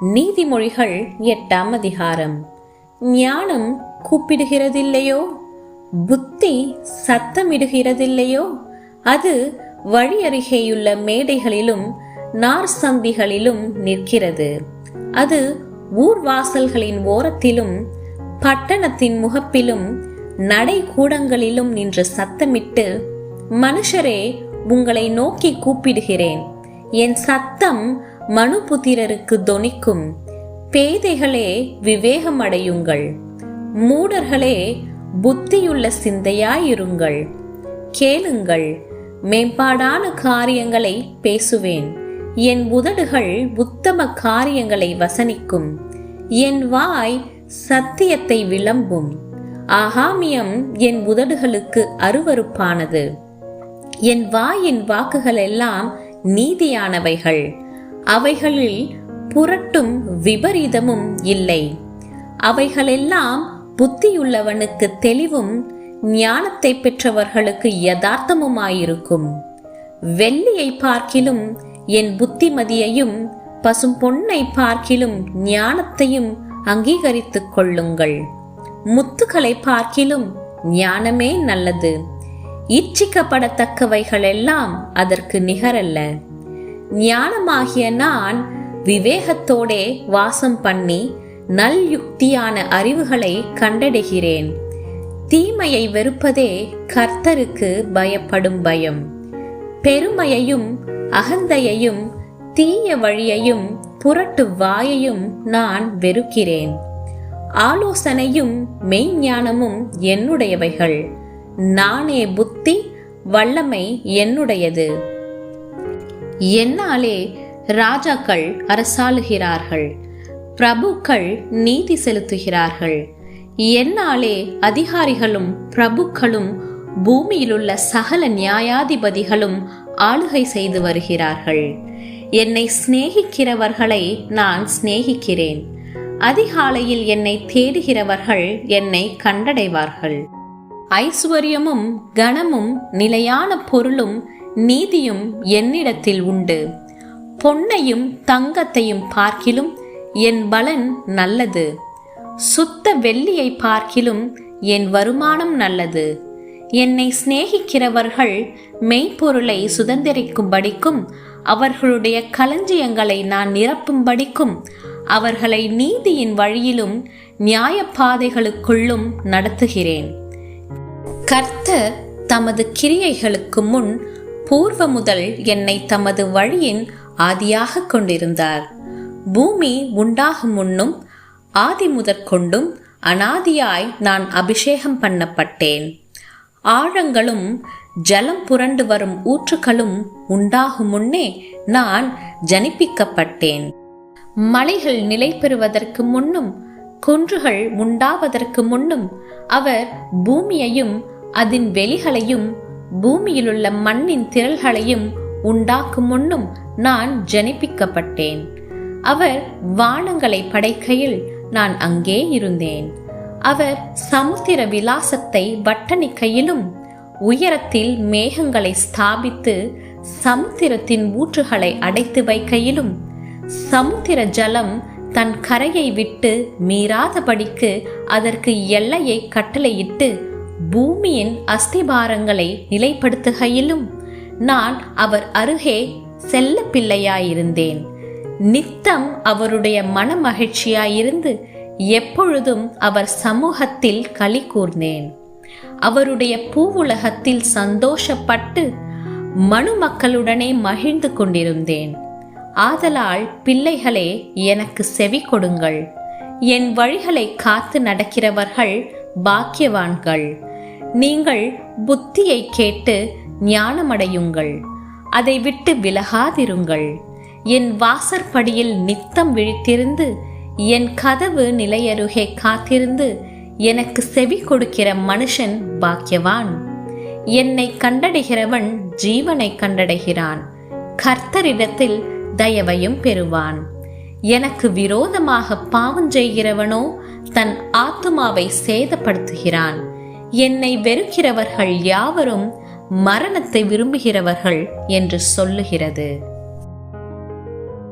நீதிமொழிகள் எட்டாம் அதிகாரம். ஞானம் கூப்பிடுகிறதில்லையோ? புத்தி சத்தமிடுகிறதில்லையோ? அது வழியருகேயுள்ள மேடைகளிலும் நார் சந்திகளிலும் நிற்கிறது. அது ஊர்வாசல்களின் ஓரத்திலும் பட்டணத்தின் முகப்பிலும் நடைகூடங்களிலும் நின்று சத்தமிட்டு மனுஷரே உங்களை நோக்கி கூப்பிடுகிறேன். என் சத்தம் மனுபுத்திரருக்கு தொனிக்கும் பேதைகளே விவேகமடையுங்கள். மூடர்களே புத்தியுள்ள சிந்தையாயிருங்கள். கேளுங்கள் மேம்பாடான காரியங்களை பேசுவேன். என் உதடுகள் உத்தம காரியங்களை வசனிக்கும். என் வாய் சத்தியத்தை விளம்பும். ஆகாமியம் என் உதடுகளுக்கு அருவருப்பானது. என் வாயின் வாக்குகள் எல்லாம் நீதியானவைகள். அவைகளில் புரட்டும் விபரீதமும் இல்லை. அவைகளெல்லாம் புத்தியுள்ளவனுக்கு தெளிவும் ஞானத்தை பெற்றவர்களுக்கு யதார்த்தமுமாயிருக்கும். வெள்ளியை பார்க்கிலும் என் புத்திமதியையும் பசும் பொன்னை பார்க்கிலும் ஞானத்தையும் அங்கீகரித்துக் கொள்ளுங்கள். முத்துக்களை பார்க்கிலும் ஞானமே நல்லது. இச்சிக்கப்படத்தக்கவைகளெல்லாம் அதற்கு நிகரல்ல. ஞானமாகிய நான் விவேகத்தோடே வாசம் பண்ணி நல் யுக்தியான அறிவுகளை கண்டடைகிறேன். தீமையை வெறுப்பதே கர்த்தருக்கு பயப்படும் பயம். பெருமையையும் அகந்தையையும் தீய வழியையும் புரட்டு வாயையும் நான் வெறுக்கிறேன். ஆலோசனையும் மெய்ஞானமும் என்னுடையவைகள். நானே புத்தி வல்லமை என்னுடையது. என்னாலே ராஜாக்கள் அரசாளுகிறார்கள் பிரபுக்கள் நீதி செலுத்துகிறார்கள். என்னாலே அதிகாரிகளும் பிரபுக்களும் பூமியிலுள்ள சகல நியாயாதிபதிகளும் ஆளுகை செய்து வருகிறார்கள். என்னை சிநேகிக்கிறவர்களை நான் சிநேகிக்கிறேன். அதிகாலையில் என்னை தேடுகிறவர்கள் என்னை கண்டடைவார்கள். ஐஸ்வர்யமும் கனமும் நிலையான பொருளும் நீதியும் என்னிடத்தில் உண்டு. பொன்னையும் தங்கத்தையும் பார்க்கிலும் என் பலன் நல்லது. சுத்த வெள்ளியை பார்க்கிலும் என் வருமானம் நல்லது. என்னை சிநேகிக்கிறவர்கள் மெய்ப்பொருளை சுதந்திரிக்கும்படிக்கும் அவர்களுடைய களஞ்சியங்களை நான் நிரப்பும்படிக்கும் அவர்களை நீதியின் வழியிலும் நியாயப்பாதைகளுக்குள்ளும் நடத்துகிறேன். கர்த்தர் தமது கிரியைகளுக்கு முன் பூர்வ முதல் என்னை தமது வழியின் ஆதியாக கொண்டிருந்தார். பூமி உண்டாகும் முன்னும் ஆதி முதற்கொண்டும் அனாதியாய் நான் அபிஷேகம் பண்ணப்பட்டேன். ஆழங்களும் ஜலம் புரண்டு வரும் ஊற்றுகளும் உண்டாகும் முன்னே நான் ஜனிப்பிக்கப்பட்டேன். மலைகள் நிலை பெறுவதற்கு முன்னும் குன்றுகள் உண்டாவதற்கு முன்னும் அவர் பூமியையும் அதன் வெளிகளையும் பூமியிலுள்ள மண்ணின் திரள்களையும் உண்டாக்கும் முன்னும் நான் ஜனிப்பிக்கப்பட்டேன். அவர் வானங்களை படைக்கையில் நான் அங்கே இருந்தேன். அவர் சமுத்திர விலாசத்தை வட்டணிக்கையிலும் உயரத்தில் மேகங்களை ஸ்தாபித்து சமுத்திரத்தின் ஊற்றுகளை அடைத்து வைக்கையிலும் சமுத்திர ஜலம் தன் கரையை விட்டு மீறாதபடிக்கு அதற்கு எல்லையை கட்டளையிட்டு பூமியின் அஸ்திபாரங்களை நிலைப்படுத்துகையிலும் நான் அவர் அருகே செல்ல பிள்ளையாயிருந்தேன். நித்தம் அவருடைய மனமகிழ்ச்சியாயிருந்து எப்பொழுதும் அவர் சமூகத்தில் களி கூர்ந்தேன். அவருடைய பூவுலகத்தில் சந்தோஷப்பட்டு மனு மக்களுடனே மகிழ்ந்து கொண்டிருந்தேன். ஆதலால் பிள்ளைகளே எனக்கு செவி கொடுங்கள். என் வழிகளை காத்து நடக்கிறவர்கள் பாக்கியவான்கள். நீங்கள் புத்தியை கேட்டு ஞானமடையுங்கள். அதை விட்டு விலகாதிருங்கள். என் வாசற்படியில் நித்தம் விழித்திருந்து என் கதவு நிலையருகே காத்திருந்து எனக்கு செவி கொடுக்கிற மனுஷன் பாக்கியவான். என்னை கண்டடைகிறவன் ஜீவனை கண்டடைகிறான். கர்த்தரிடத்தில் தயவையும் பெறுவான். எனக்கு விரோதமாக பாவம் செய்கிறவனோ தன் ஆத்துமாவை சேதப்படுத்துகிறான். என்னை வெறுக்கிறவர்கள் யாவரும் மரணத்தை விரும்புகிறவர்கள் என்று சொல்லுகிறது.